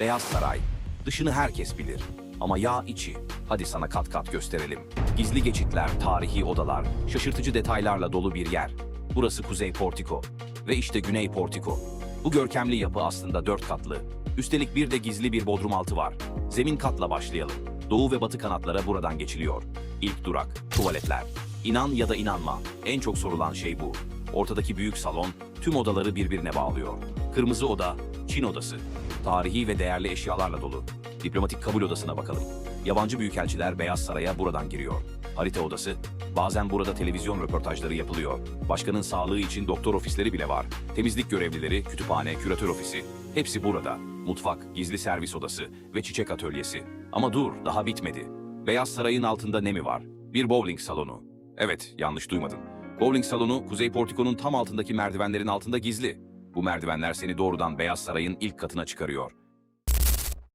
Beyaz Saray. Dışını herkes bilir. Ama ya içi. Hadi sana kat kat gösterelim. Gizli geçitler, tarihi odalar, şaşırtıcı detaylarla dolu bir yer. Burası Kuzey Portiko. Ve işte Güney Portiko. Bu görkemli yapı aslında dört katlı. Üstelik bir de gizli bir bodrum altı var. Zemin katla başlayalım. Doğu ve batı kanatlara buradan geçiliyor. İlk durak, tuvaletler. İnan ya da inanma, en çok sorulan şey bu. Ortadaki büyük salon tüm odaları birbirine bağlıyor. Kırmızı oda, Çin odası. Tarihi ve değerli eşyalarla dolu. Diplomatik kabul odasına bakalım. Yabancı büyükelçiler Beyaz Saray'a buradan giriyor. Harita odası, bazen burada televizyon röportajları yapılıyor. Başkanın sağlığı için doktor ofisleri bile var. Temizlik görevlileri, kütüphane, küratör ofisi. Hepsi burada. Mutfak, gizli servis odası ve çiçek atölyesi. Ama dur, daha bitmedi. Beyaz Saray'ın altında ne mi var? Bir bowling salonu. Evet, yanlış duymadın. Bowling salonu Kuzey Portiko'nun tam altındaki merdivenlerin altında gizli. Bu merdivenler seni doğrudan Beyaz Saray'ın ilk katına çıkarıyor.